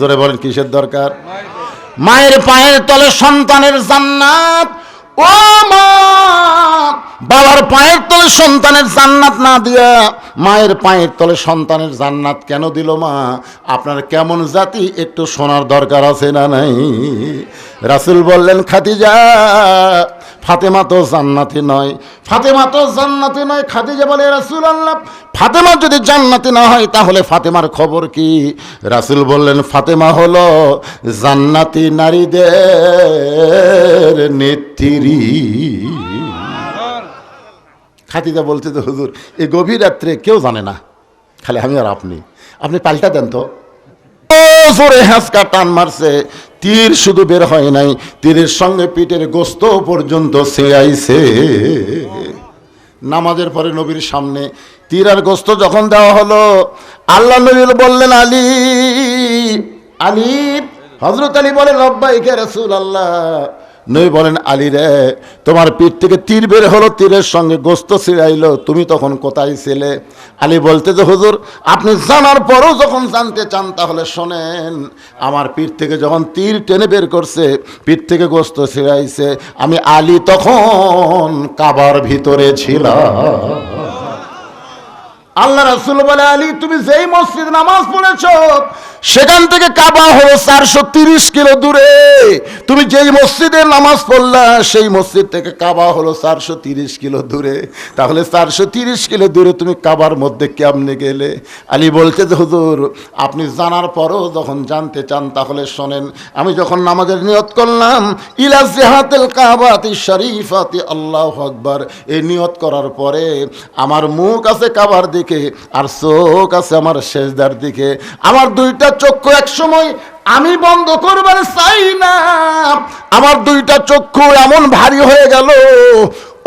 জোরে বলেন, কিসের দরকার? মায়ের পায়ের তলে সন্তানের জান্নাত। ও মা, বাবার পায়ের তলে সন্তানের জান্নাত না দিয়া মায়ের পায়ের তলে সন্তানের জান্নাত কেন দিল মা? আপনার কেমন জাতি, একটু শোনার দরকার আছে না নাই? রাসুল বললেন, খাদিজা ফাতেমা তো জান্নাতি নয়। ফাতেমা তো জান্নাতি নয়। খাদিজা বলে রাসুল আল্লাহ ফাতেমা যদি জান্নাতি না হয়, তাহলে ফাতেমার খবর কি? রাসুল বললেন, ফাতেমা হলো জান্নাতি নারীদের নেত্রী। খাদিজা বলছে তো হুজুর এই গভীর রাত্রে কেউ জানে না। খালি আমি আর আপনি। আপনি পাল্টা দেন তো। জোরে হ্যাঁচকা টান মারছে। তীর শুধু বের হয় নাই, তীরের সঙ্গে পিঠের গোস্ত পর্যন্ত সে আইছে নামাজের পরে নবীর সামনে তীর আর গোস্ত যখন দেওয়া হলো, আল্লাহ নবী বললেন, আলী আলী। হজরত আলী বলে লব্বাইকে রসুল আল্লাহ নবী বলেন, আলী রে, তোমার পিঠ থেকে তীর বের হলো, তীরের সঙ্গে গোস্ত ছিড়াইলো, তুমি তখন কোথায় ছিলে? আলী বলতে, যে হুজুর, আপনি জানার পরও যখন জানতে চান, তাহলে শোনেন, আমার পিঠ থেকে যখন তীর টেনে বের করছে পিঠ থেকে গোস্ত ছিড়াইছে, আমি আলী তখন কাবার ভিতরে ছিলাম। আল্লাহ রাসুল বলে, আলী, তুমি যেই মসজিদ নামাজ পড়েছ সেখান থেকে কাবা হলো চারশো তিরিশ কিলো দূরে। তুমি যেই মসজিদে নামাজ পড়লা, সেই মসজিদ থেকে কাবা হলো চারশো তিরিশ কিলো দূরে। তাহলে চারশো তিরিশ কিলো দূরে তুমি কাবার মধ্যে কেমনে গেলে? আলী বলছে যে, হুজুর, আপনি জানার পরও যখন জানতে চান, তাহলে শোনেন, আমি যখন নামাজের নিয়ত করলাম, ইলা জেহাতেল কাবাতি শরীফাতি, আল্লাহ আকবার। এই নিয়ত করার পরে আমার মুখ আছে কাবার দিকে, আর চোখ আছে আমার শেষদার দিকে। আমার দুইটা চক্ষু এক সময় আমি বন্ধ করবার চাই না। আমার দুইটা চক্ষু এমন ভারী হয়ে গেল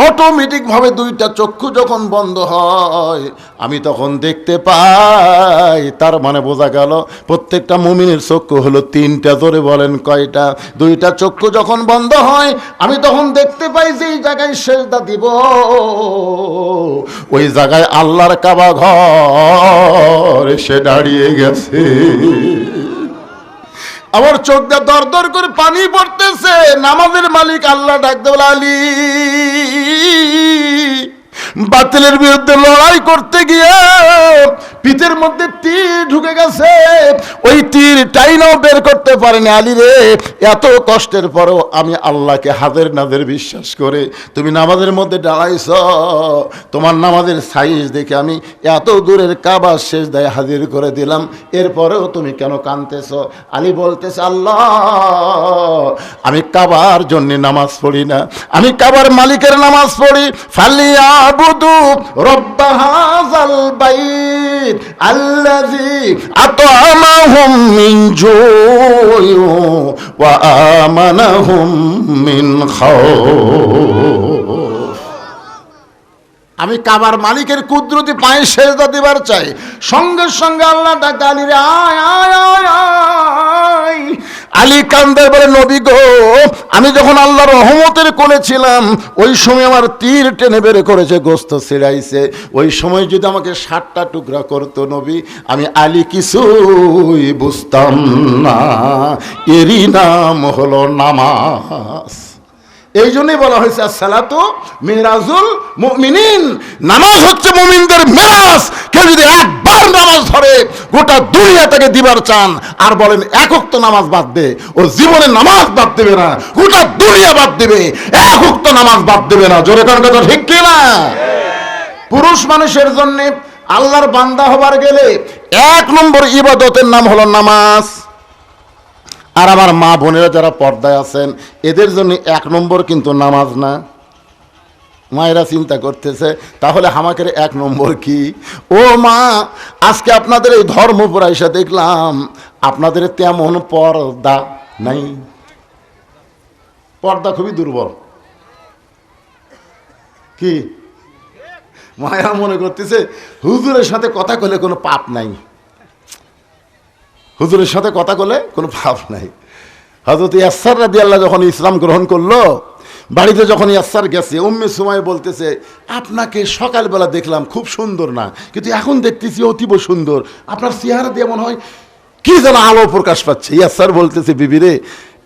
অটোমেটিক ভাবে দুইটা চক্ষু যখন বন্ধ হয়, আমি তখন দেখতে পাই, তার মানে বোঝা গেল প্রত্যেকটা মুমিনের চক্ষু হলো তিনটা ধরে বলেন কয়টা? দুইটা চক্ষু যখন বন্ধ হয়, আমি তখন দেখতে পাই যে এই জায়গায় সেজদা দিব, ওই জায়গায় আল্লাহর কাবা ঘর, সে দাঁড়িয়ে গেছে। আমার চোখ দিয়ে দর দর করে পানি পড়তেছে। নামাজের মালিক আল্লাহ ডাকতে বলে আলী, বাতিলের বিরুদ্ধে লড়াই করতে গিয়ে পিঠের মধ্যে তীর ঢুকে গেছে। ওই তীর টাইনাও বের করতে পারেনি, আলী রে। এত কষ্টের পরও আমি আল্লাহকে হাজার নাদের বিশ্বাস করে তুমি নামাজের মধ্যে দাঁড়াইছ। তোমার নামাজের সাইজ দেখে আমি এত দূরের কাবার শেষ দায় হাজির করে দিলাম। এরপরেও তুমি কেন কানতেছ আলী বলতেছে, আল্লাহ, আমি কাবার জন্য নামাজ পড়ি না। আমি কাবার মালিকের নামাজ পড়ি। ফালিয়া বুধু রব্বা হাজাল মিন মিন আমি কাবার মালিকের কুদরতি পায়ে সেজদা দিবার চাই সঙ্গে সঙ্গে আল্লাহ ডাক আয় আয় আয় আয় আলী কান্দের বলে, নবী গো, আমি যখন আল্লাহর রহমতের কোলে ছিলাম, ওই সময় আমার তীর টেনে বের করেছে, গোস্ত ছিড়াইছে। ওই সময় যদি আমাকে ষাটটা টুকরা করতো নবী, আমি আলী কিছুই বুঝতাম না। এরই নাম হলো নামাজ। এই জন্যই বলা হয়েছে সালাতু মেরাজুল মুমিনিন। নামাজ হচ্ছে মুমিনদের মেরাজ। কেউ যদি একবার নামাজ ধরে, গোটা দুনিয়া তাকে দিবার চান, আর বলেন একক তো নামাজ বাদ দে ও জীবনে নামাজ বাদ দেবে না, গোটা দুনিয়া বাদ দেবে একক তো নামাজ বাদ দেবে না। জোরে কার কথা ঠিক কি না? পুরুষ মানুষের জন্য আল্লাহর বান্দা হবার গেলে এক নম্বর ইবাদতের নাম হলো নামাজ। আর আমার মা বোনেরা যারা পর্দায় আছেন, এদের জন্য এক নম্বর কিন্তু নামাজ না। মায়েরা চিন্তা করতেছে, তাহলে আমাকে এক নম্বর কি? ও মা, আজকে আপনাদের এই ধর্মপুরা এসে দেখলাম, আপনাদের তেমন পর্দা নাই। পর্দা খুবই দুর্বল। কি? মায়েরা মনে করতেছে, হুজুরের সাথে কথা কলে কোনো পাপ নাই। হুজুরের সাথে কথা বলে কোনো ভাব নাই। হজরত ইয়াসার রাদি আল্লাহ যখন ইসলাম গ্রহণ করল, বাড়িতে যখন ইয়াসার গেছে, উম্মে সময় বলতেছে, আপনাকে সকালবেলা দেখলাম খুব সুন্দর না, কিন্তু এখন দেখতেছি অতীব সুন্দর। আপনার চেহারা দিয়ে মনে হয় কি যেন আলো প্রকাশ পাচ্ছে। ইয়াসার বলতেছে বিবিরে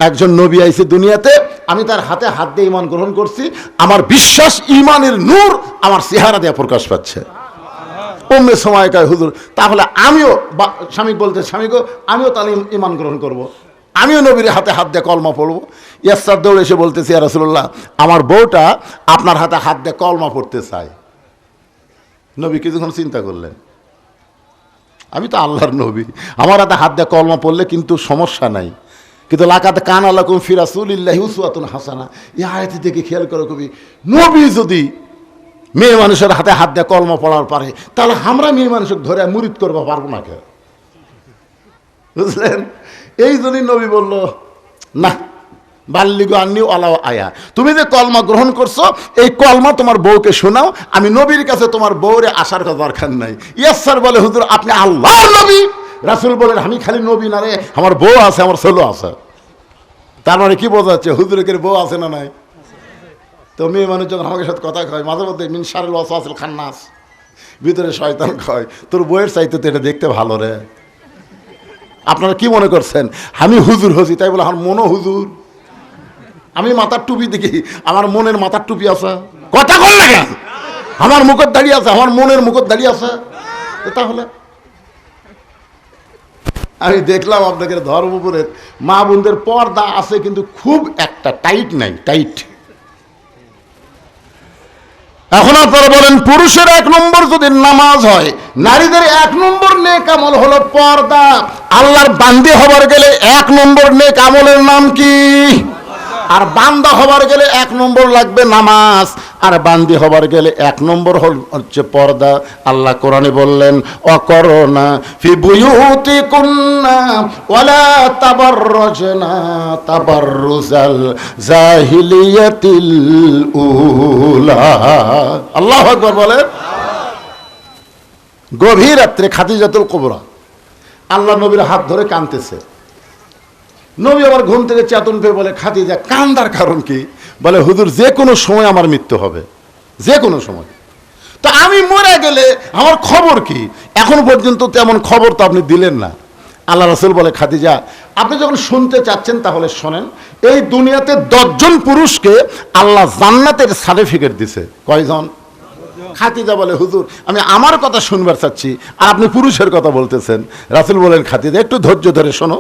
একজন নবী আইছে দুনিয়াতে, আমি তার হাতে হাত দিয়ে ইমান গ্রহণ করছি, আমার বিশ্বাস ইমানের নূর আমার চেহারা দিয়ে প্রকাশ পাচ্ছে। অম্মে সময় কয় হুজুর। তাহলে আমিও স্বামী বলতে স্বামী গো, আমিও তাহলে ইমান গ্রহণ করব। আমিও নবীর হাতে হাত দিয়ে কলমা পড়ব। ইয়াসার দৌড়ে এসে বলতেছি রসুল্লাহ আমার বউটা আপনার হাতে হাত দিয়ে কলমা পড়তে চায়। নবী কিছুক্ষণ চিন্তা করলেন? আমি তো আল্লাহর নবী। আমার হাতে হাত দিয়ে কলমা পড়লে কিন্তু সমস্যা নাই। কিন্তু লাকাতে কান আলাকুম ফিরাসুলিল্লাহি উসওয়াতুন হাসানা। এই আয়াতি থেকে খেয়াল করো কবি, নবী যদি মেয়ে মানুষের হাতে হাত দিয়ে কলমা পড়ার পারে, তাহলে আমরা মেয়ে মানুষকে ধরে মুরিদ করব, পারব না কে বুঝলেন? এই জন্যই নবী বলল, না, বাল্লিগো আন্নি আলাও আয়া। তুমি যে কলমা গ্রহণ করছ, এই কলমা তোমার বউকে শোনাও, আমি নবীর কাছে তোমার বউরে আসার কথা দরকার নাই। ইয়াস স্যার বলে, হুজুর, আপনি আল্লাহ নবী। রাসুল বলেন, আমি খালি নবী না রে, আমার বউ আছে, আমার ছেলে আছে। তার মানে কি বোঝা যাচ্ছে, হুজুরের বউ আছে না নাই? তো মেয়ে মানুষ যখন আমাকে সাথে কথা কয়, মাঝে মধ্যে মিনসারের ওয়াসওয়াসিল খান্নাস, ভিতরে শয়তান কয়, তোর বইয়ের চাইতে তো এটা দেখতে ভালো রে। আপনারা কি মনে করছেন? আমি হুজুর হছি তাই বলে, আমার মনও হুজুর। আমি মাথার টুপি দেখি, আমার মনের মাথার টুপি আছে। কথা কল না কেন? আমার মুখত দাঁড়িয়ে আছে, আমার মনের মুখত দাঁড়িয়ে আছে। তাহলে আমি দেখলাম আপনাদের ধর্মপুরের মা বোনদের পর্দা আছে, কিন্তু খুব একটা টাইট নাই, টাইট। এখন আপনারা বলেন, পুরুষের এক নম্বর যদি নামাজ হয়, নারীদের এক নম্বর নেক আমল হলো পর্দা। আল্লাহর বান্দি হবার গেলে এক নম্বর নেক আমলের নাম কি? আর বান্দা হবার গেলে এক নম্বর লাগবে নামাজ, আর বান্দি হবার গেলে এক নম্বর হল হচ্ছে পর্দা। আল্লাহ কোরআনে বললেন, অকরনা ফি বুয়ুতি বলেন। গভীর রাত্রে খাদিজাতুল কুবরা। আল্লাহ নবীর হাত ধরে কানতেছে নবী আবার ঘুম থেকে চেতন পেয়ে বলে খাদিজা কান্দার কারণ কি? বলে, হুজুর, যে কোনো সময় আমার মৃত্যু হবে। যে কোনো সময়। তো আমি মরে গেলে আমার খবর কি? এখন পর্যন্ত তেমন খবর তো আপনি দিলেন না। আল্লাহ রসুল বলে, খাদিজা, আপনি যখন শুনতে চাচ্ছেন তাহলে শোনেন, এই দুনিয়াতে দশজন পুরুষকে আল্লাহ জান্নাতের সার্টিফিকেট দিছে। কয়জন? খাতিজা বলে, হুজুর, আমি আমার কথা শুনবার চাচ্ছি, আর আপনি পুরুষের কথা বলতেছেন। রাসুল বলেন খাতিজা একটু ধৈর্য ধরে শোনো।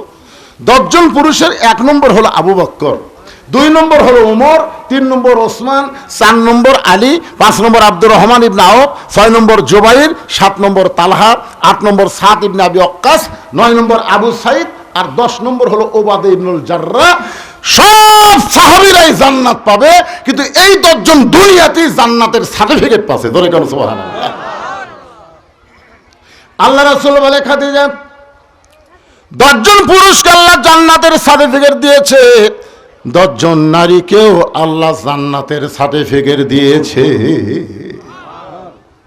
দশজন পুরুষের এক নম্বর হলো আবু বক্কর, দুই নম্বর হলো উমর, তিন নম্বর ওসমান, চার নম্বর আলী, পাঁচ নম্বর আব্দুর রহমান ইবনে আওফ ছয় নম্বর জোবাইর, সাত নম্বর তালহা, আট নম্বর সাত ইবনে আবি অক্কাস নয় নম্বর আবু সাইদ আর দশ নম্বর হলো ওবাদে ইবনুল জাররা। সব সাহাবিরাই জান্নাত পাবে, কিন্তু এই দশজন দুনিয়াতেই জান্নাতের সার্টিফিকেট পাচ্ছে। ধরে কেন সুবহানাল্লাহ? আল্লাহ রাসূল বলে খাদিজা, দশজন পুরুষকে আল্লাহ জান্নাতের সার্টিফিকেট দিয়েছে। দশজন নারীকেও আল্লাহ জান্নাতের সার্টিফিকেট দিয়েছে।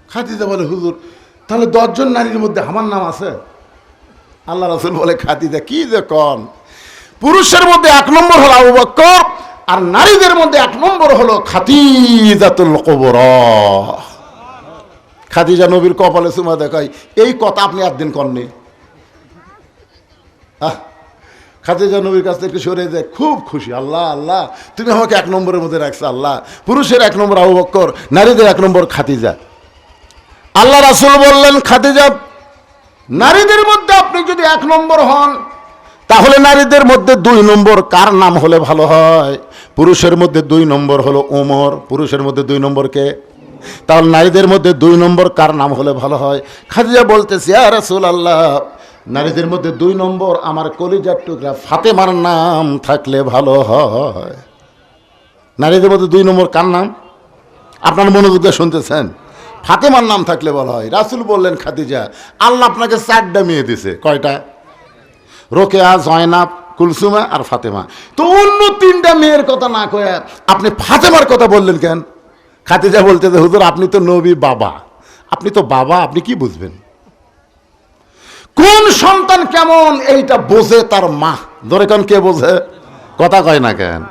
খাদিজা বলে হুজুর তাহলে দশজন নারীর মধ্যে আমার নাম আছে? আল্লাহ রাসুল বলে খাদিজা কি যে কন? পুরুষের মধ্যে এক নম্বর হলো আবু বক্কর আর নারীদের মধ্যে এক নম্বর হলো খাতিজাতুল কবর। খাদিজা নবীর কপালে সুমা দেখায় এই কথা আপনি একদিন আহ, খাদিজা নবীর কাছ থেকে সরে যায় খুব খুশি, আল্লাহ আল্লাহ, তুমি আমাকে এক নম্বরের মধ্যে রাখছো, আল্লাহ। পুরুষের এক নম্বর আবু বক্কর, নারীদের এক নম্বর খাদিজা। আল্লাহ রাসুল বললেন, খাদিজা, নারীদের মধ্যে আপনি যদি এক নম্বর হন, তাহলে নারীদের মধ্যে দুই নম্বর কার নাম হলে ভালো হয়? পুরুষের মধ্যে দুই নম্বর হলো ওমর, পুরুষের মধ্যে দুই নম্বর কে? তাহলে নারীদের মধ্যে দুই নম্বর কার নাম হলে ভালো হয়? খাদিজা বলতেছি আর রাসুল আল্লাহ নারীদের মধ্যে দুই নম্বর আমার কলিজার টুকরা ফাতেমার নাম থাকলে ভালো হয়। নারীদের মধ্যে দুই নম্বর কার নাম? আপনার মনোযোগ শুনতেছেন? ফাতেমার নাম থাকলে বলা হয়। রাসুল বললেন খাদিজা আল্লাহ আপনাকে চারটা মেয়ে দিছে। কয়টা? রোকেয়া জয়নাব কুলসুমা আর ফাতেমা। তো অন্য তিনটা মেয়ের কথা না কয়ে আপনি ফাতেমার কথা বললেন কেন? খাদিজা বলতে যে, হুজুর আপনি তো নবী বাবা। আপনি তো বাবা আপনি কি বুঝবেন? কোন সন্তান কেমন এইটা বোঝে তার মা। ধরে কেন কে বোঝে? কথা কয় না কেন?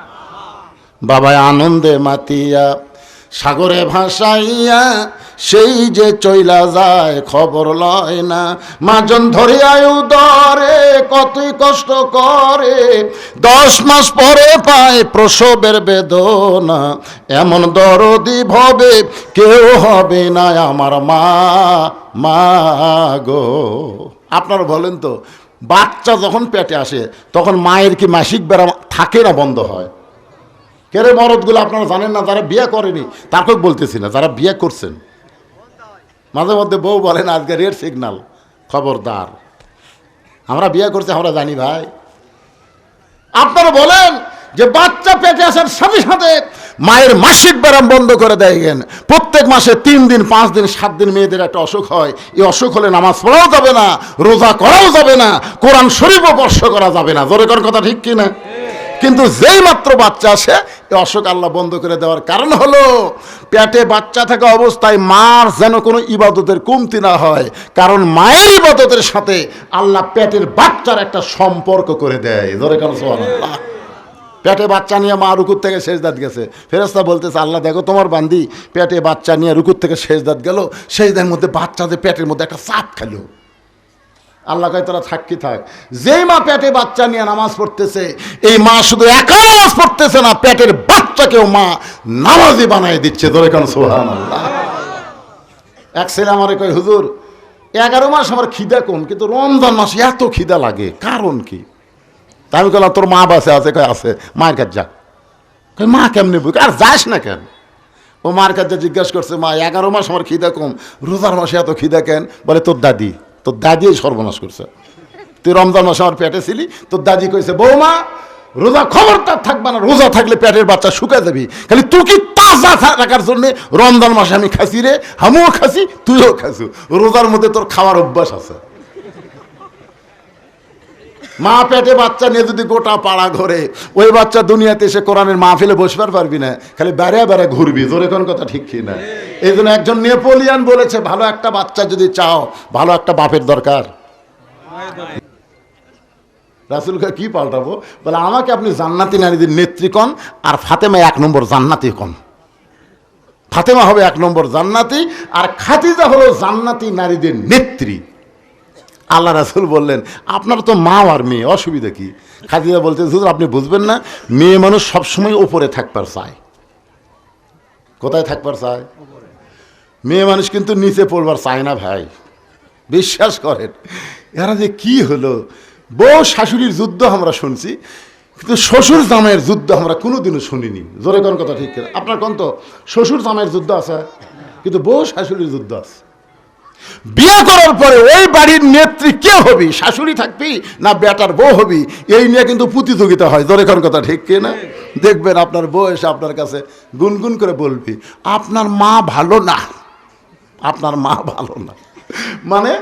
বাবায় আনন্দে মাতিয়া, সাগরে ভাসাইয়া, সেই যে চইলা যায় খবর লয় না। মাজন ধরে আয়ু দরে কতই কষ্ট করে। দশ মাস পরে পায় প্রসবের বেদনা। এমন দরদি ভবে, কেউ হবে না আমার মা। মা গো। আপনারা বলেন তো, বাচ্চা যখন পেটে আসে, তখন মায়ের কি মাসিক বেড়া থাকে না বন্ধ হয়? কেরে মরদগুলো আপনারা জানেন না, যারা বিয়ে করেনি তাকে বলতেছি না, যারা বিয়ে করছেন? মাঝে মধ্যে বউ বলেন, আজকে রেড সিগনাল, খবরদার। আমরা বিয়ে করছি, আমরা জানি ভাই। আপনারা বলেন যে বাচ্চা পেটে আসার সাথে সাথে মায়ের মাসিক ব্যায়াম বন্ধ করে দেয় প্রত্যেক মাসে তিন দিন, পাঁচ দিন, সাত দিন মেয়েদের একটা অসুখ হয়। এই অসুখ হলে নামাজ পড়াও যাবে না, রোজা করাও যাবে না, কোরআন শরীফও বর্ষ করা যাবে না। জোরে কর কথা ঠিক কিনা? কিন্তু যেই মাত্র বাচ্চা আসে, এই অসুখ আল্লাহ বন্ধ করে দেওয়ার কারণ হলো, পেটে বাচ্চা থাকা অবস্থায় মার যেন কোনো ইবাদতের কমতি না হয়। কারণ মায়ের ইবাদতের সাথে আল্লাহ পেটের বাচ্চার একটা সম্পর্ক করে দেয়। ধরে কেন আল্লাহ পেটে বাচ্চা নিয়ে মা রুকুর থেকে শেষ দাঁত গেছে। ফেরেস্তা বলতেছে, আল্লাহ, দেখো তোমার বান্দি পেটে বাচ্চা নিয়ে রুকুর থেকে শেষ দাঁত গেল সেই দাঁতের মধ্যে বাচ্চাদের পেটের মধ্যে একটা চাপ খেলো। আল্লাহ কয়, তোরা থাকি থাক। যেই মা পেটে বাচ্চা নিয়ে নামাজ পড়তেছে, এই মা শুধু একা নামাজ পড়তেছে না, পেটের বাচ্চাকেও মা নামাজি বানাই দিচ্ছে। ধরে কেন সোহান আল্লাহ এক ছেলে আমার কয়, হুজুর, এগারো মাস আমার খিদা কম, কিন্তু রমজান মাস এত খিদা লাগে। কারণ কি? তা আমি বললাম তোর মা বাসে আছে? কয়, আছে। মায়ের কাছে যা কয়, মা কেমনি বুঝ আর যাস না কেন? ও মার কাছে জিজ্ঞাসা করছে, মা, এগারো মাস আমার খিদা কম, রোজার মাসে এত খিদা কেন? বলে, তোর দাদি তোর দাদি সর্বনাশ করছে। তুই রমজান মাসে আমার পেটে ছিলি, তোর দাদি কইছে, বৌমা, রোজা খবরদার থাকবে না, রোজা থাকলে পেটের বাচ্চা শুকা যাবি। খালি তুই কি তাজা রাখার জন্য রমজান মাসে আমি খাসি রে আমিও খাসি তুইও খাসু রোজার মধ্যে তোর খাওয়ার অভ্যাস আছে। মা পেটে বাচ্চা নিয়ে যদি গোটা পাড়া ঘরে, ওই বাচ্চা দুনিয়াতে এসে কোরআনের মাহফিলে বসবার পারবি না, খালি বেড়ে বেড়ে ঘুরবি তোরে কোন কথা ঠিক কি না? এই জন্য একজন নেপোলিয়ান বলেছে, ভালো একটা বাচ্চা যদি চাও, ভালো একটা বাপের দরকার। রাসুলকে কি পাল্টাবো? বলে, আমাকে আপনি জান্নাতি নারীদের নেত্রী কন, আর ফাতেমা এক নম্বর জান্নাতি কন। ফাতেমা হবে এক নম্বর জান্নাতি, আর খাতিজা হলো জান্নাতি নারীদের নেত্রী। আল্লাহ রাসুল বললেন, আপনার তো মা আর মেয়ে, অসুবিধা কি? খাদিজা বলতে আপনি বুঝবেন না, মেয়ে মানুষ সবসময় ওপরে থাকবার চায়। কোথায় থাকবার চায়? মেয়ে মানুষ কিন্তু নিচে পড়বার চায় না ভাই। বিশ্বাস করেন, এরা যে কি হলো? বউ শাশুড়ির যুদ্ধ আমরা শুনছি, কিন্তু শ্বশুর জামাইয়ের যুদ্ধ আমরা কোনোদিনও শুনিনি। জোরে কোন কথা ঠিক আপনার কোন তো শ্বশুর জামাইয়ের যুদ্ধ আছে, কিন্তু বউ শাশুড়ির যুদ্ধ আছে। বিয়ে করার পরে ওই বাড়ির নেত্রী কে হবি? শাশুড়ি থাকবি না বেটার বউ হবি? এই নিয়ে কিন্তু প্রতিযোগিতা হয়। জোরে কোন কথা ঠিক কিনা দেখবেন আপনার বউ এসে আপনার কাছে গুনগুন করে বলবি, আপনার মা ভালো না। আপনার মা ভালো না। মানে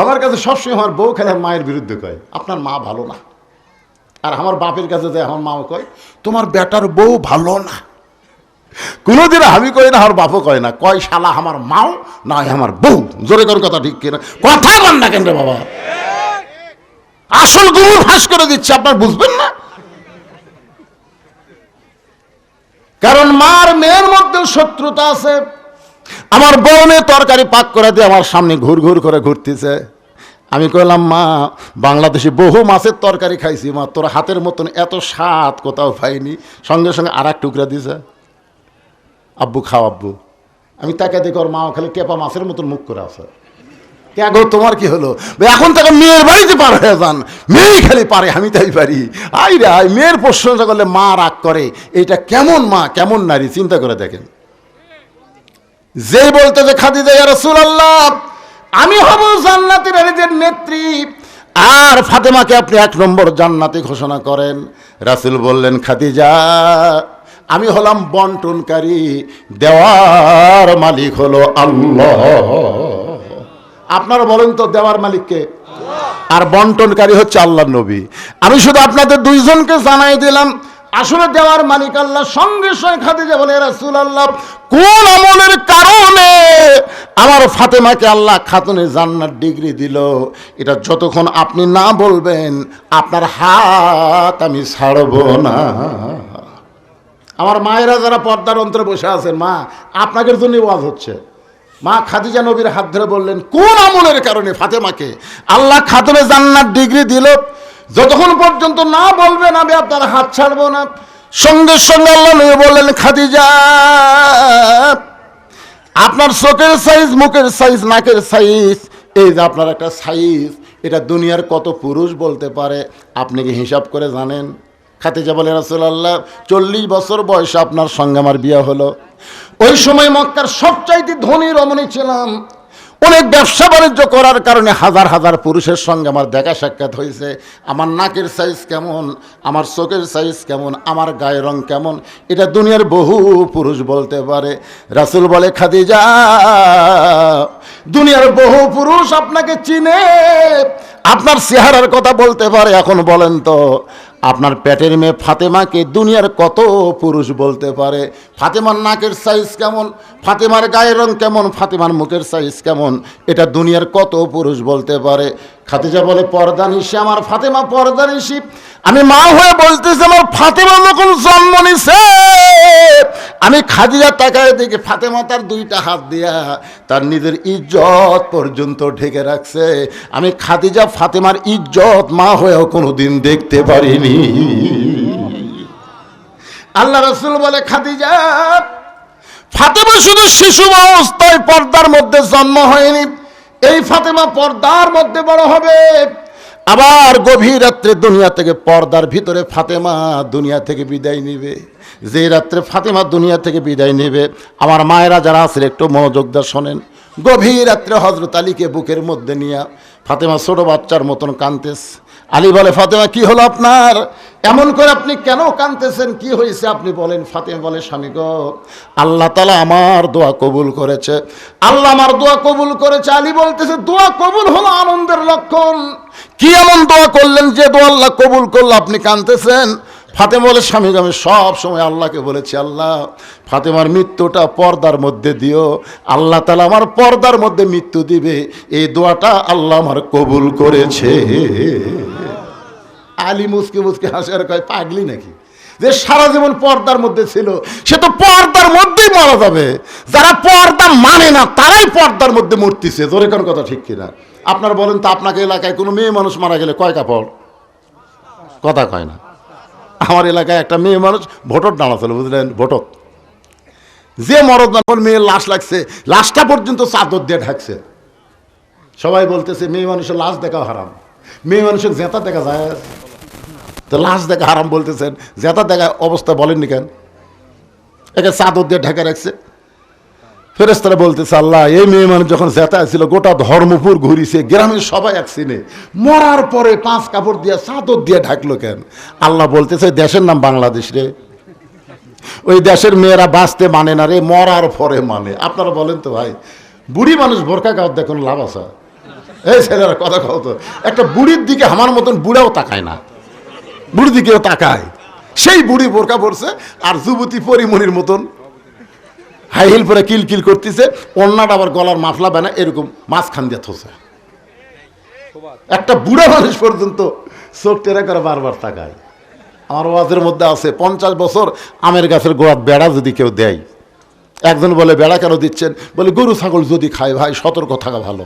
আমার কাছে সবসময় আমার বউ খেলে মায়ের বিরুদ্ধে কয়, আপনার মা ভালো না। আর আমার বাপের কাছে যে আমার মাও কয়, তোমার বেটার বউ ভালো না। কোনোদিন আমি কই না, আমার বাপও কয় না, কয়, শালা, আমার মাও না আমার বউ? জোরে করে কথা ঠিক কিনা। কথা বল না কেন বাবা? আসল গুরু ফাঁস করে দিচ্ছে, আপনার বুঝবেন না? কারণ মার মেয়ের মধ্যে শত্রুতা আছে। আমার বউ মেয়ে তরকারি পাক করে দিয়ে আমার সামনে ঘুর ঘুর করে ঘুরতেছে। আমি কইলাম, মা, বাংলাদেশে বহু মাছের তরকারি খাইছি, মা, তোর হাতের মতন এত স্বাদ কোথাও পাইনি। সঙ্গে সঙ্গে আর এক টুকরা দিছে। আব্বু খাও আব্বু। আমি তাকে দেখি ওর মা খালি টেপা মাছের মতন মুখ করে আছে। গো, তোমার কি হলো? এখন তাকে মেয়ের বাড়িতে পার হয়ে যান। মেয়েই খালি পারে, আমি তাই পারি। আই রে আই, মেয়ের প্রশংসা করলে মা রাগ করে। এটা কেমন মা, কেমন নারী, চিন্তা করে দেখেন। যে বলতে যে খাদি খাদিজা, ইয়া রাসূলুল্লাহ, আমি হব জান্নাতি নারীদের নেত্রী। আর ফাতেমাকে আপনি এক নম্বর জান্নাতি ঘোষণা করেন। রাসূল বললেন, খাদিজা আমি হলাম বন্টনকারী, দেওয়ার মালিক হলো আল্লাহ। আপনারা বলেন তো দেওয়ার মালিককে আর বন্টনকারী হচ্ছে আল্লাহ নবী। আমি শুধু আপনাদের দুইজনকে জানাই দিলাম, আসলে দেওয়ার মালিক আল্লাহ, সঙ্গে সঙ্গে খাতে খাদিজা বলে রাসূল আল্লাহ কোন আমলের কারণে আমার ফাতেমাকে আল্লাহ খাতুনে জান্নাত ডিগ্রি দিল? এটা যতক্ষণ আপনি না বলবেন, আপনার হাত আমি ছাড়ব না। আমার মায়েরা যারা পর্দার অন্তরে বসে আছেন, মা, আপনাদের জন্য ওয়াজ হচ্ছে। মা খাদিজা নবীর হাত ধরে বললেন, কোন আমলের কারণে ফাতেমাকে? আল্লাহ খাতমে জান্নাত ডিগ্রি দিল। যতক্ষণ পর্যন্ত না বলবেন, আমি আপনার হাত ছাড়বো না। সঙ্গে সঙ্গে আল্লাহ নবী বললেন, খাদিজা, আপনার চোখের সাইজ, মুখের সাইজ, নাকের সাইজ, এই যে আপনার একটা সাইজ, এটা দুনিয়ার কত পুরুষ বলতে পারে, আপনি কি হিসাব করে জানেন? খাতিজা বলে, রাসুলাল্লাহ, চল্লিশ বছর বয়সে আপনার সঙ্গে আমার বিয়ে হলো। ওই সময় মক্কার সবচাইতে ধনী রমণী ছিলাম। অনেক ব্যবসা বাণিজ্য করার কারণে হাজার হাজার পুরুষের সঙ্গে আমার দেখা সাক্ষাৎ হয়েছে। আমার নাকের সাইজ কেমন? আমার চোখের সাইজ কেমন? আমার গায়ের রং কেমন? এটা দুনিয়ার বহু পুরুষ বলতে পারে। রাসুল বলে, খাদিজা, দুনিয়ার বহু পুরুষ আপনাকে চিনে। আপনার চেহারার কথা বলতে পারে এখন বলেন তো। আপনার পেটের মেয়ে ফাতেমাকে দুনিয়ার কত পুরুষ বলতে পারে? ফাতেমার নাকের সাইজ কেমন? ফাতেমার গায়ের রং কেমন? ফাতেমার মুখের সাইজ কেমন? এটা দুনিয়ার কত পুরুষ বলতে পারে? খাতিজা বলে পর্দা নিশি আমার ফাতেমা পর্দা নিশি আমি মা হয়ে বলতেছি, আমার ফাতেমা যখন জন্ম নিছে। আমি খাদিজা তাকায় দেখি, ফাতেমা তার দুইটা হাত দিয়া তার নিজের ইজ্জত পর্যন্ত ঢেকে রাখছে। আমি খাদিজা, ফাতেমার ইজ্জত মা হয়েও কোনোদিন দেখতে পারিনি। আল্লাহ রসুল বলে, খাদিজা, ফাতেমা শুধু শিশু অবস্থায় পর্দার মধ্যে জন্ম হয়নি। এই ফাতেমা পর্দার মধ্যে বড় হবে। আবার গভীর রাত্রে দুনিয়া থেকে পর্দার ভিতরে ফাতেমা দুনিয়া থেকে বিদায় নেবে। যে রাত্রে ফাতেমা দুনিয়া থেকে বিদায় নেবে, আমার মায়েরা যারা আছেন, একটু মনোযোগ দিয়ে শোনেন। গভীর রাত্রে হজরত আলীকে বুকের মধ্যে নিয়ে ফাতেমা ছোট বাচ্চার মতন কানতেস আলী বলে, ফাতেমা, কি হলো আপনার? এমন করে আপনি কেন কানতেছেন কি হয়েছে? আপনি বলেন, ফাতেমা বলে, স্বামী গো, আল্লাহ তালা আমার দোয়া কবুল করেছে। আল্লাহ আমার দোয়া কবুল করেছে। আলী বলতেছে, দোয়া কবুল হলো আনন্দের লক্ষণ। কি এমন দোয়া করলেন যে দোয়া আল্লাহ কবুল করল? আপনি কানতেছেন ফাতেমা বলে, স্বামী আমি সব সময় আল্লাহকে বলেছি, আল্লাহ, ফাতেমার মৃত্যুটা পর্দার মধ্যে দিও। আল্লাহ তালা আমার পর্দার মধ্যে মৃত্যু দিবে। এই দোয়াটা আল্লাহ আমার কবুল করেছে। আলী মুসকে মুসকে হাসে আর কয়, পাগলি নাকি? যে সারা জীবন পর্দার মধ্যে ছিল, সে তো পর্দার মধ্যেই মারা যাবে। যারা পর্দা মানে না, তারাই পর্দার মধ্যে মরতেছে। জোরে কোন কথা ঠিক কিনা? আপনারা বলেন তো, আপনাকে এলাকায় কোনো মেয়ে মানুষ মারা গেলে কয় কাপড়? কথা কয় না। আমার এলাকায় একটা মেয়ে মানুষ ভোটর দাঁড়াচ্ছিল বুঝলেন? ভোটক যে মরদ না মেয়ের লাশ লাগছে, লাশটা পর্যন্ত চাদর দিয়ে ঢাকছে। সবাই বলতেছে, মেয়ে মানুষের লাশ দেখা হারাম। মেয়ে মানুষের জেতা দেখা যায়। তো লাশ দেখে হারাম বলতেছেন, জেতা দেখা অবস্থা বলেননি কেন? একে চাদর দিয়ে ঢাকা রাখছে। ফেরেস্তারা বলতেছে, আল্লাহ, এই মেয়ে মানুষ যখন জেতা ছিল, গোটা ধর্মপুর ঘুরিছে, গ্রামের সবাই এক সিনে। মরার পরে পাঁচ কাপড় দিয়ে চাদর দিয়ে ঢাকলো কেন? আল্লাহ বলতেছে, দেশের নাম বাংলাদেশ রে। ওই দেশের মেয়েরা বাঁচতে মানে না রে, মরার পরে মানে। আপনারা বলেন তো ভাই, বুড়ি মানুষ বোরকা গাও দেখুন লাভ আছে। এই ছেলেরা কথা কও তো, একটা বুড়ির দিকে আমার মতন বুড়াও তাকায় না। বুড়ির দিকেও তাকায়। সেই বুড়ি বোরকা পড়ছে আর যুবতী পরিমণির মতন। হাই হিল পরে কিল কিল করতেছে অন্যটা আবার গলার মাফলা বানা এরকম মাঝখান দিয়ে থসে। একটা বুড়া মানুষ পর্যন্ত চোখ টেরা করে বারবার তাকায়। আমার ওয়াজের মধ্যে আছে, পঞ্চাশ বছর আমের গাছের গোড়াত বেড়া যদি কেউ দেয়। একজন বলে, বেড়া কেন দিচ্ছেন? বলে, গরু, ছাগল যদি খায় ভাই, সতর্ক থাকা ভালো।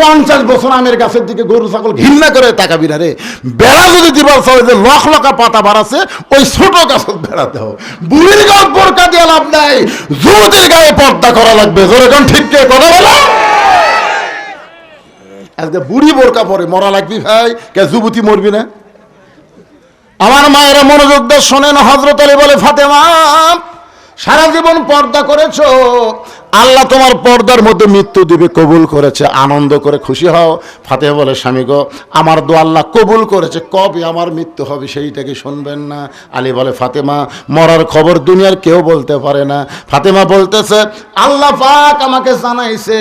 পঞ্চাশ বছর আমের গাছের দিকে গরু, ছাগল ঘৃণা করে বেড়া যদি দিবার যে লকা পাতা বাড়াছে ওই ছোট দেও বুড়ির লাভ নাই। যুবতীর গায়ে পর্দা করা লাগবে। জোরে কোন ঠিক কে কথা বলো? আজকে বুড়ি বোরকা পরে মরা লাগবি ভাই, কে যুবতী মরবি না? আমার মায়েরা মনোযোগ দিয়ে শোনেন হজরত আলী বলে, ফাতেমা, সারা জীবন পর্দা করেছ আল্লাহ তোমার পর্দার মধ্যে মৃত্যু দিবে, কবুল করেছে, আনন্দ করে খুশি হও। ফাতেমা বলে, স্বামী গো, আমার দো আল্লাহ কবুল করেছে, কবে আমার মৃত্যু হবে সেইটাকে শুনবেন না? আলী বলে, ফাতেমা, মরার খবর দুনিয়ার কেউ বলতে পারে না। ফাতেমা বলতেছে, আল্লাহ পাক আমাকে জানাইছে,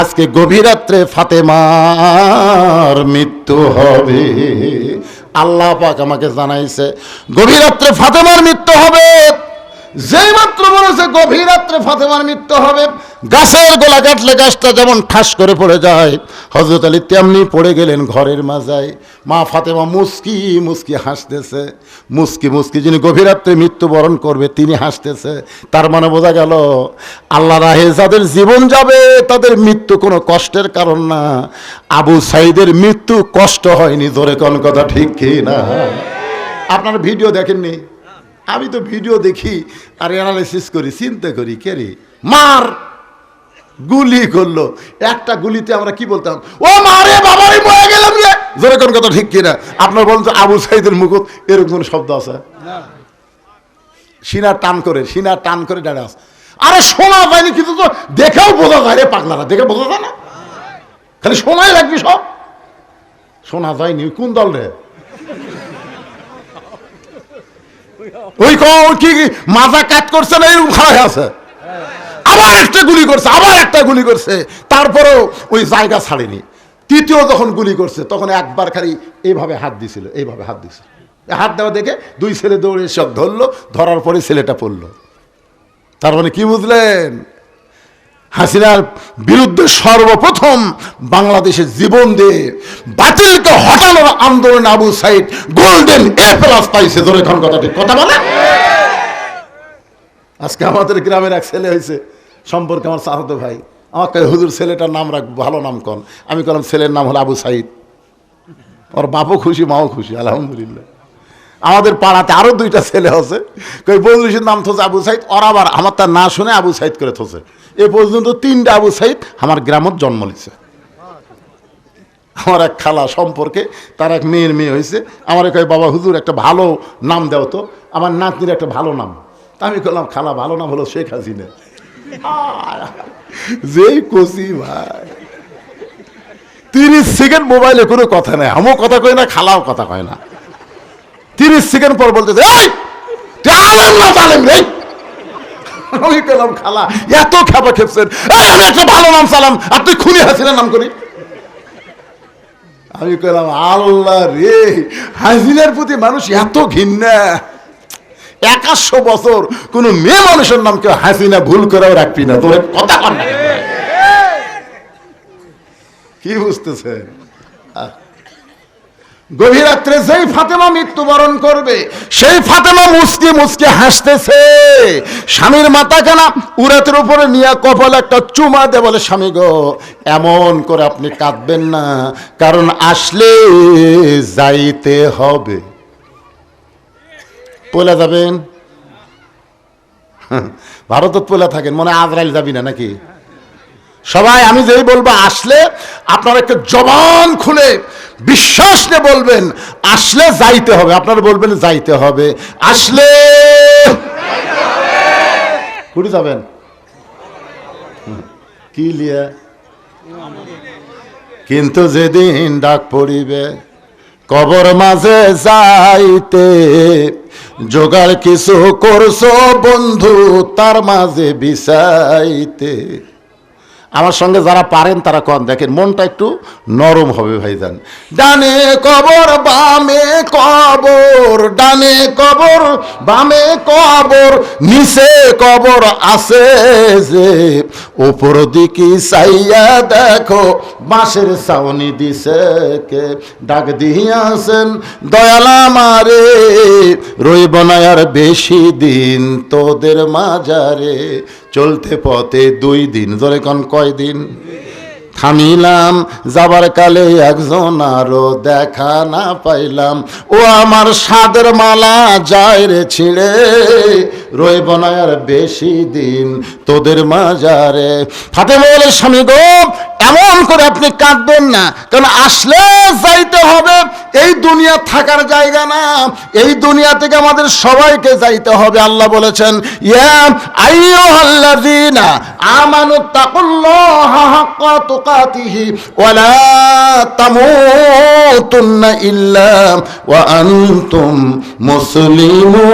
আজকে গভীর রাত্রে ফাতেমার মৃত্যু হবে। আল্লাহ পাক আমাকে জানাইছে, গভীর রাত্রে ফাতেমার মৃত্যু হবে। যেই মাত্র বলেছে, গভীর রাত্রে ফাতেমার মৃত্যু হবে। গাছের গোলা কাটলে গাছটা যেমন ঠাস করে পড়ে যায় হজরত আলী তেমনি পড়ে গেলেন ঘরের মাজায়। মা ফাতেমা মুস্কি মুস্কি হাসতেছে। মুস্কি মুস্কি যিনি গভীর রাত্রে মৃত্যুবরণ করবে, তিনি হাসতেছে। তার মানে বোঝা গেল, আল্লাহ রাহে যাদের জীবন যাবে, তাদের মৃত্যু কোনো কষ্টের কারণ না। আবু সাইদের মৃত্যু কষ্ট হয়নি ধরে কোন কথা ঠিক কি না আপনার ভিডিও দেখেননি? আমি তো ভিডিও দেখি আর অ্যানালাইসিস করি চিন্তা করি কে রে? মার! গুলি করল। একটা গুলিতে আমরা কি বলতাম? ও মারে বাবারে মরে গেলাম রে! জোরে কোন কথা ঠিক কিনা? আপনার বলুন তো আবু সাইদের মুকুট এরকম কোনো শব্দ আছে? সিনা টান করে সিনা টান করে দাঁড়া আছে। আরে শোনা যায়নি কিন্তু তো দেখেও বোঝা যায় রে পাগলারা দেখে বোঝা যায় না? খালি শোনাই লাগবে সব। শোনা যায়নি কোন দল রে? ওই ক- মাজা কাট করছে না, এরকম খারাপ আছে? আবার একটা গুলি করছে, আবার একটা গুলি করছে। তারপরেও ওই জায়গা ছাড়েনি। তৃতীয় যখন গুলি করছে, তখন একবার খালি এইভাবে হাত দিছিল, এইভাবে হাত দিছিল। হাত দেওয়া দেখে দুই ছেলে দৌড়ে সব ধরলো, ধরার পরে ছেলেটা পড়ল। তার মানে কি বুঝলেন? হাসিনার বিরুদ্ধে সর্বপ্রথম বাংলাদেশের জীবন দিয়ে বাতিলকে হটানোর আন্দোলন Abu Sayeed golden A plus পাইছে। ধরে এখন কথা ঠিক? কথা বলে? আজকে আমাদের গ্রামের এক ছেলে হয়েছে, সম্পর্কে আমার চাহত ভাই। আমাকে হুজুর, ছেলেটার নাম রাখ, ভালো নাম কন। আমি বললাম ছেলের নাম হলো আবু সাইদ। ওর বাপও খুশি, মাও খুশি, আলহামদুলিল্লাহ। আমাদের পাড়াতে আরও দুইটা ছেলে আছে। কই বন্ধুষের নাম থোছে আবু সাইদ, ওর আবার আমার তার না শুনে আবু সাইদ করে থোছে এ পর্যন্ত তিনটা আবু সাইদ আমার গ্রামত জন্ম নিছে। আমার এক খালা সম্পর্কে তার এক মেয়ের মেয়ে হয়েছে আমার কয়, বাবা, হুজুর, একটা ভালো নাম দাও তো। আমার নাতনির একটা ভালো নাম। তা আমি বললাম খালা, ভালো নাম হলো শেখ হাসিনা। যেই কষি ভাই। তিরিশ সেকেন্ড মোবাইলে কোনো কথা নেই। আমিও কথা কয় না, খালাও কথা কয় না। তিরিশ সেকেন্ড পর বলতে এই রে? আমি পেলাম খালা, এত খেপা খেপছেন। এই, আমি একটা ভালো নাম খুনি হাসিনার নাম করি আমি কইলাম, আল্লাহ রে, হাসিনার প্রতি মানুষ এত ঘৃণা একাশো বছর কোন মেয়ে মানুষের নাম কেউ হাসিনা ভুল করেও রাখবি না। তোর কথা কি বুঝতেছেন? গভীর রাত্রে যেই ফাতেমা মৃত্যুবরণ করবে, সেই ফাতেমা মুসকে মুসকে হাসতেছে। স্বামীর মাথা কেনা উরাতের উপরে নিয়ে কপাল একটা চুমা দে বলে, স্বামী গো, এমন করে আপনি কাঁদবেন না, কারণ আসলে যাইতে হবে। পলে যাবেন? ভারতত পলে থাকেন, মনে হয় আজরাইল যাবি না নাকি? সবাই, আমি যেই বলব, আসলে আপনারা একটা জবান খুলে বিশ্বাস নিয়ে বলবেন, আসলে যাইতে হবে। আপনারা বলবেন, যাইতে হবে। আসলে কুড়ি যাবেন? কি লিয়া? কিন্তু যেদিন ডাক পড়িবে, কবর মাঝে যাইতে, জোগাড় কিছু করছ বন্ধু, তার মাঝে বিছাইতে আমার সঙ্গে যারা পারেন তারা কন, দেখেন মনটা একটু নরম হবে ভাই ভাইজান। ডানে কবর, বামে কবর, ডানে কবর, বামে কবর, নিচে কবর আছে যে, উপর দিকে চাইয়া দেখো, বাঁশের ছাউনি দিছে কে, ডাক দিয়াছেন, দয়ালা মারে রইব না আর বেশি দিন তোদের মাজারে চলতে পথে দুই দিন। ধরে কন কয়দিন থামিলাম, যাবার কালে একজন আরও দেখা না পাইলাম। ও আমার সাদের মালা যায় রে ছিঁড়ে, রইব না আর বেশি দিন তোদের মাজারে। ফাতে বলে, স্বামী গো, এমন করে আপনি কাঁদবেন না, কারণ আসলে যাইতে হবে, এই দুনিয়া থাকার জায়গা না, এই দুনিয়া থেকে আমাদের সবাইকে যাইতে হবে। আল্লাহ বলেছেন, ইয়া আইয়ুহাল্লাযীনা আমানু তাকুল্লাহা হাক্কা ওয়ালা তামুতুন্না ইল্লা ওয়া আনতুম মুসলিমুন